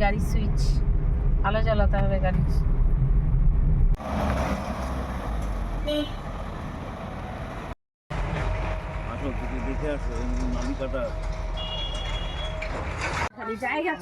গাড়ি সুইচ আলো জ্বালাতে হবে খালি জায়গা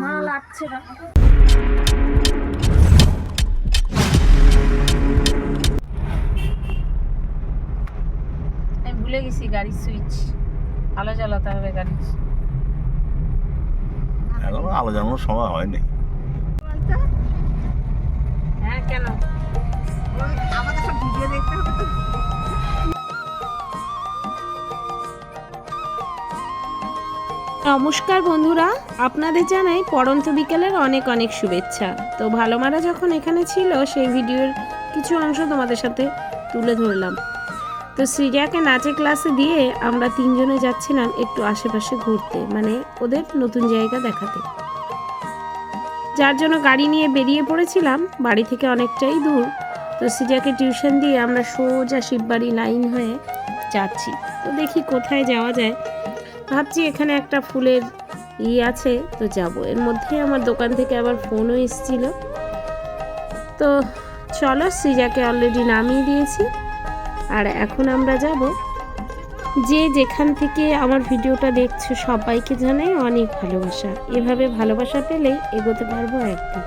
মা লাগছে না। ভুলে গেছি গাড়ির সুইচ আলো জ্বালাতে হবে গাড়ির এখনও আলো জানানোর সময় হয়নি। হ্যাঁ কেন? নমস্কার বন্ধুরা আপনাদের জানাই পড়ন্ত বিকেলের অনেক অনেক শুভেচ্ছা। তো ভালো মারা যখন এখানে ছিল সেই ভিডিওর কিছু অংশ তোমাদের সাথে তুলে ধরলাম। তো শ্রীজাকে নাচে ক্লাসে দিয়ে আমরা তিনজনে যাচ্ছিলাম একটু আশেপাশে ঘুরতে মানে ওদের নতুন জায়গা দেখাতে। যার জন্য গাড়ি নিয়ে বেরিয়ে পড়েছিলাম, বাড়ি থেকে অনেকটাই দূর। তো সিজাকে টিউশন দিয়ে আমরা সোজা শিববাড়ি লাইন হয়ে যাচ্ছি। তো দেখি কোথায় যাওয়া যায়। ভাবছি এখানে একটা ফুলের ই আছে, তো যাব। এর মধ্যে আমার দোকান থেকে আবার ফোনও এসেছিল। তো চলো সৃজাকে অলরেডি নামিয়ে দিয়েছি। আর এখন আমরা যাব যে যেখান থেকে আমার ভিডিওটা দেখছ সবাইকে জানাই অনেক ভালোবাসা। এভাবে ভালোবাসা পেলেই এগোতে পারব একদিন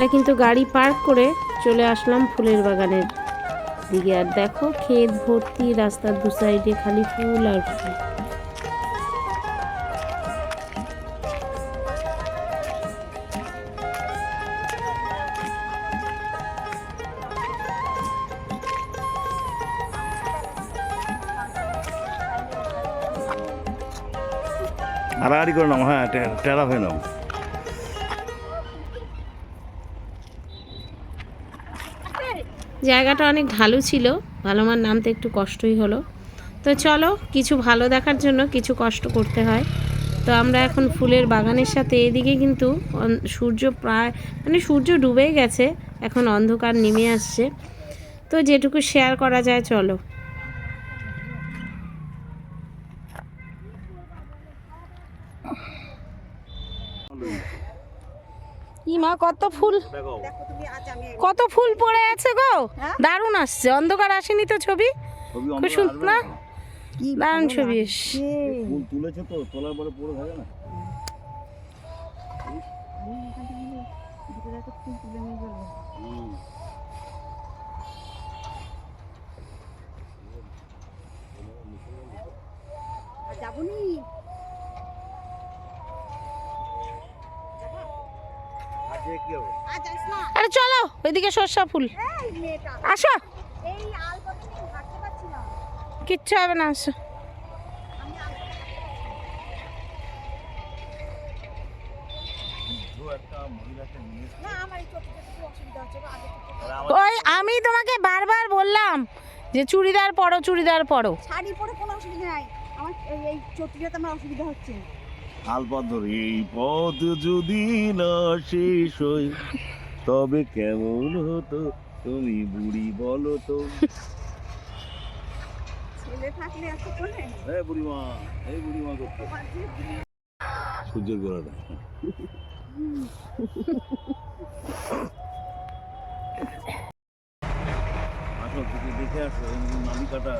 আমরা কিন্তু গাড়ি পার্ক করে চলে আসলাম ফুলের বাগানের দিকে। আর দেখো, ক্ষেত ভর্তি, রাস্তার দু সাইডে খালি ফুল আর ফুল। হারাহারি করে নাও হ্যাঁ টেরা হয়ে নাও। জায়গাটা অনেক ঢালু ছিল। ভালো মার নামতে একটু কষ্টই হলো। তো চলো, কিছু ভালো দেখার জন্য কিছু কষ্ট করতে হয়। তো আমরা এখন ফুলের বাগানের সাথে, এদিকে কিন্তু সূর্য প্রায় মানে সূর্য ডুবেই গেছে। এখন অন্ধকার নেমে আসছে। তো যেটুকু শেয়ার করা যায়, চলো। ইমা কত ফুল? কত ফুল পড়ে আছে গো? দারুণ আসছে। অন্ধকার আসেনি তো ছবি? ছবি খুব সুন্দর না? দারুণ ছবি ফুল তুলেছে তো তোলার পরে পড়ে থাকে না? হুম। আরে চলো ওইদিকে সর্ষা ফুল। আসো। কিচ্ছু হবে না আসো। ওই আমি তোমাকে বারবার বললাম যে চুড়িদার পরো চুড়িদার পরো। শাড়ি পরে কোনো অসুবিধা নাই। আমার এই- এই চটিটাতে আমার অসুবিধা হচ্ছে। হাল পথ ধরে এই পথ যদি না শেষ হয় তবে কেমন হতো? তুমি বুড়ি বলো তো। সূর্যের গোড়াটা। আসো তুমি দেখে আসো এই নালি কাটা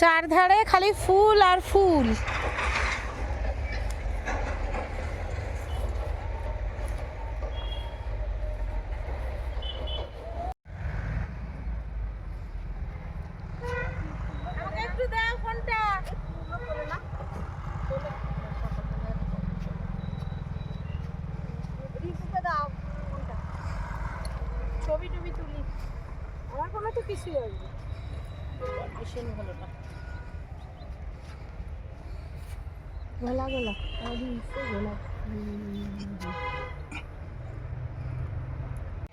চারধারে খালি ফুল আর ফুল। ছবি টবি তুলি। আমার কোনো তো কিছুই আসবে গলা গলা গলা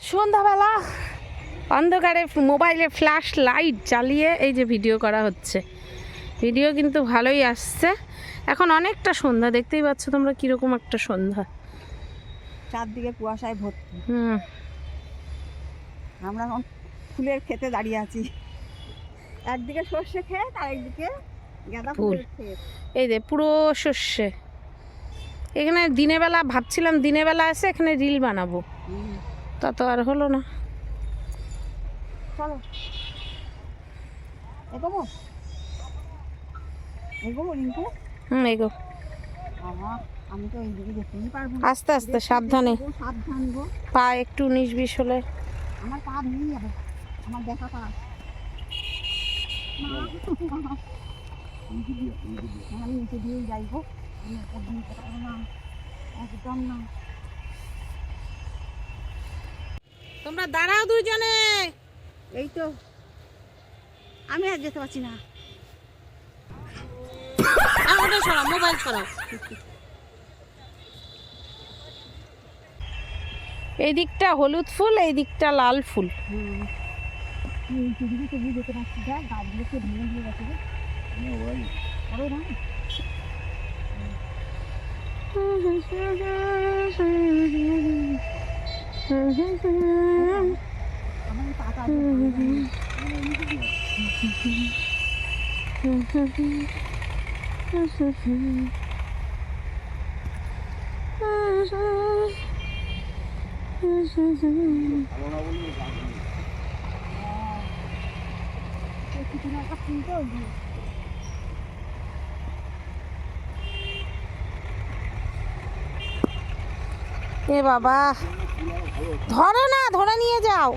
সন্ধ্যাবেলা অন্ধকারে মোবাইলে ফ্ল্যাশ লাইট জ্বালিয়ে এই যে ভিডিও করা হচ্ছে। ভিডিও কিন্তু ভালোই আসছে। এখন অনেকটা সন্ধ্যা দেখতেই পাচ্ছ তোমরা কীরকম একটা সন্ধ্যা। চারদিকে কুয়াশায় ভর্তি। হুম। আমরা এখন ফুলের খেতে দাঁড়িয়ে আছি। একদিকে সর্ষে ক্ষেত আর একদিকে ফুল। এই যে পুরো শস্যে। এখানে দিনের বেলা ভাবছিলাম দিনের বেলা এসে এখানে রিল বানাবো। হুম। তা তো আর হলো না। চলো। এগোবো এগোবো রিঙ্কু হুম এগো আমি তো এইদিকে যেতেই পারব আস্তে আস্তে সাবধানে। সাবধান গো। পা একটু উনিশ বিশ হলে। আমার পা ভেঙে যাবে। আমার দেখা পা। আমি নিচে দিয়েই যাইবো একদম না। তোমরা দাঁড়াও দুজনে এই তো। আমি আর যেতে পারছি না। ওটা সরাও মোবাইল সরাও। এই দিকটা হলুদ ফুল এই দিকটা লাল ফুল। হুম। নিচে দিকে তবু যেতে পারছি দেখ গাছগুলোকে ভেঙে দিয়ে গেছে রে আরে না আমার এই পাটা একদম ভালো লাগে না। এই কিছুদিন আগে কিনতে হইল। এ বাবা। ধরো না, ধরে নিয়ে যাও।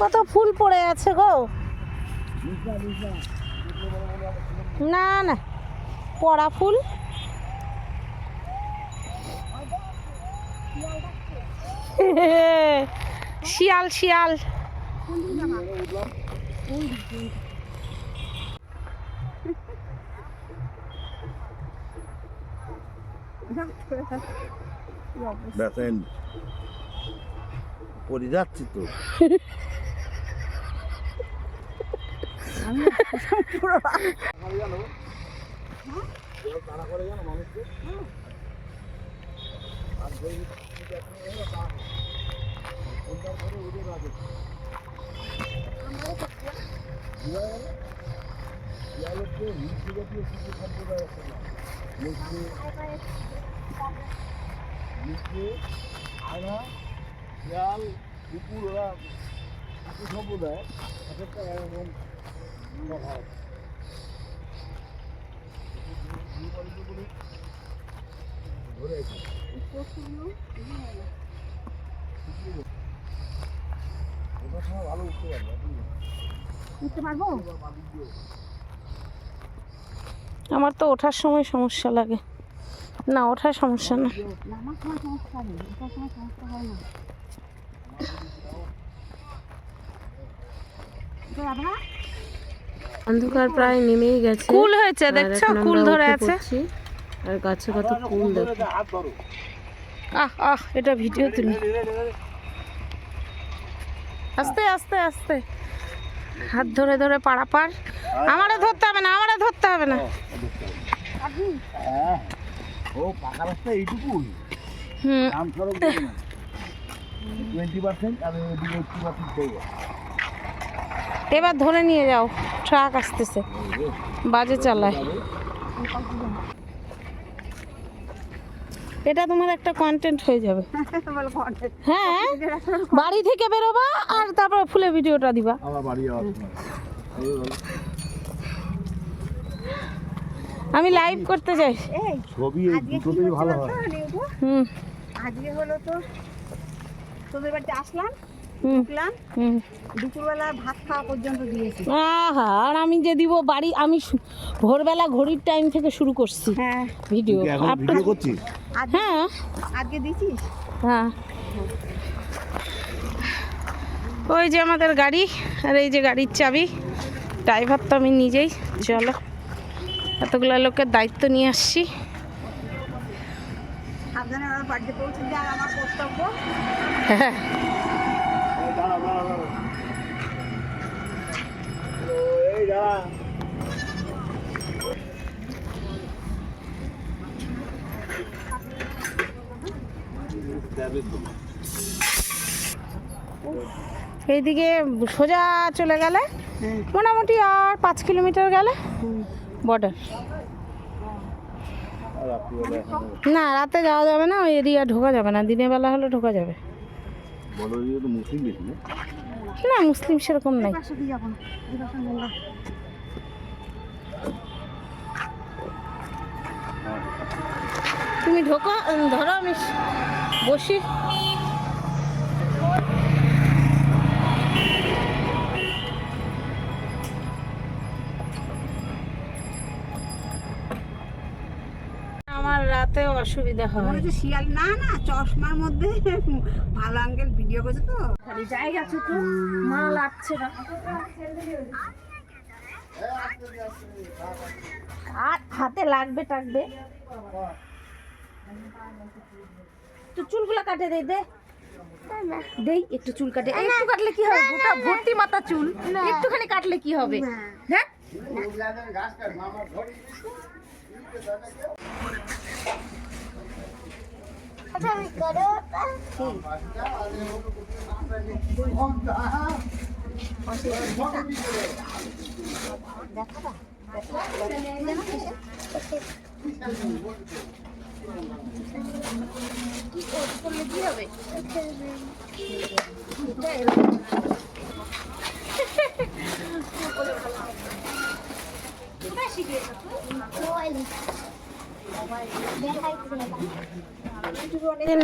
কত ফুল পড়ে আছে গো। না না, পড়া ফুল। শিয়াল শিয়াল। দেখেন পড়ে যাচ্ছি তো। আয়না শিয়াল কুকুর ওরা কুকুর সম্প্রদায় এক একটা এরকম স্বভাব। ধরে আছে সময় ভালো উঠতে পারবে উঠতে পারব? আমার তো ওঠার সময় সমস্যা লাগে। না ওঠার সমস্যা না। না সময় সমস্যা নেই এটার সময় সমস্যা হয় না। উঠে যাবে না? অন্ধকার প্রায় নেমেই গেছে। কুল হয়েছে দেখছ? কুল ধরে আছে। আর গাছে কত কুল দেখো। আহ আহ এটা ভিডিও তুলি। আস্তে আস্তে আস্তে। হাত ধরে ধরে পাড়াপার আমারে ধরতে হবে না আমারে ধরতে হবে না। ও পাকা রাস্তা এইটুকুই হুম। নাম সড়ক দেবে না। টোয়েন্টি পার্সেন্ট আর এইটটি পার্সেন্ট এবার ধরে নিয়ে যাও ট্রাক আসতেছে। বাজে চালায়। এটা তোমার একটা কন্টেন্ট হয়ে যাবে। হ্যাঁ বাড়ি থেকে বেরোবা আর তারপর ফুলে ভিডিওটা দিবা। আমি লাইভ করতে চাই। ছবি দুটোতেই ভালো হয়। হুম। আজকে হলো তো তোদের বাড়িতে আসলাম হুম। ঢুকলাম হুম। দুপুরবেলা ভাত খাওয়া পর্যন্ত দিয়েছি। আহা আর আমি যে দিব বাড়ি আমি ভোরবেলা ঘড়ির টাইম থেকে শুরু করছি হ্যাঁ। ভিডিও করছিস? আজকে হ্যাঁ আজকে দিছিস? হ্যাঁ। ওই যে আমাদের গাড়ি আর এই যে গাড়ির চাবি। ড্রাইভার তো আমি নিজেই। চলো এতগুলো লোকের দায়িত্ব নিয়ে আসছি। বাড়িতে পৌঁছে দেওয়া আমার কর্তব্য হ্যাঁ এইদিকে সোজা চলে গেলে? হ্যাঁ। মোটামুটি আর পাঁচ কিলোমিটার গেলে? বর্ডার না রাতে যাওয়া যাবে না ওই এরিয়া ঢোকা যাবে না। দিনের বেলা হলে ঢোকা যাবে। না? মুসলিম সেরকম নাই। তুমি ঢোকো ধরো আমি বসি। আমার রাতেও অসুবিধা হয়। শিয়াল। না না চশমার মধ্যে ভালো আঙ্কেল ভিডিও করেছে তো। খালি জায়গা ছোট মা লাগছে না। আর হাতে লাগবে টাকবে। তো চুলগুলো কাটে দে দে। দেই একটু চুল কাটে। একটু কাটলে কি হবে? গোটা ভর্তি মাথা চুল। একটুখানি কাটলে কি হবে? হ্যাঁ?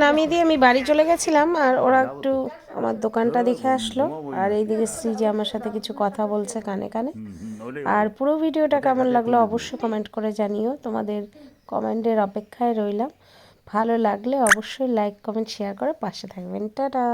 নামিয়ে দিয়ে আমি বাড়ি চলে গেছিলাম আর ওরা একটু আমার দোকানটা দেখে আসলো। আর এইদিকে শ্রী যে আমার সাথে কিছু কথা বলছে কানে কানে। আর পুরো ভিডিওটা কেমন লাগল অবশ্যই কমেন্ট করে জানিও। তোমাদের কমেন্টের অপেক্ষায় রইলাম। ভালো লাগলে অবশ্যই লাইক কমেন্ট শেয়ার করে পাশে থাকবেন। টাটা!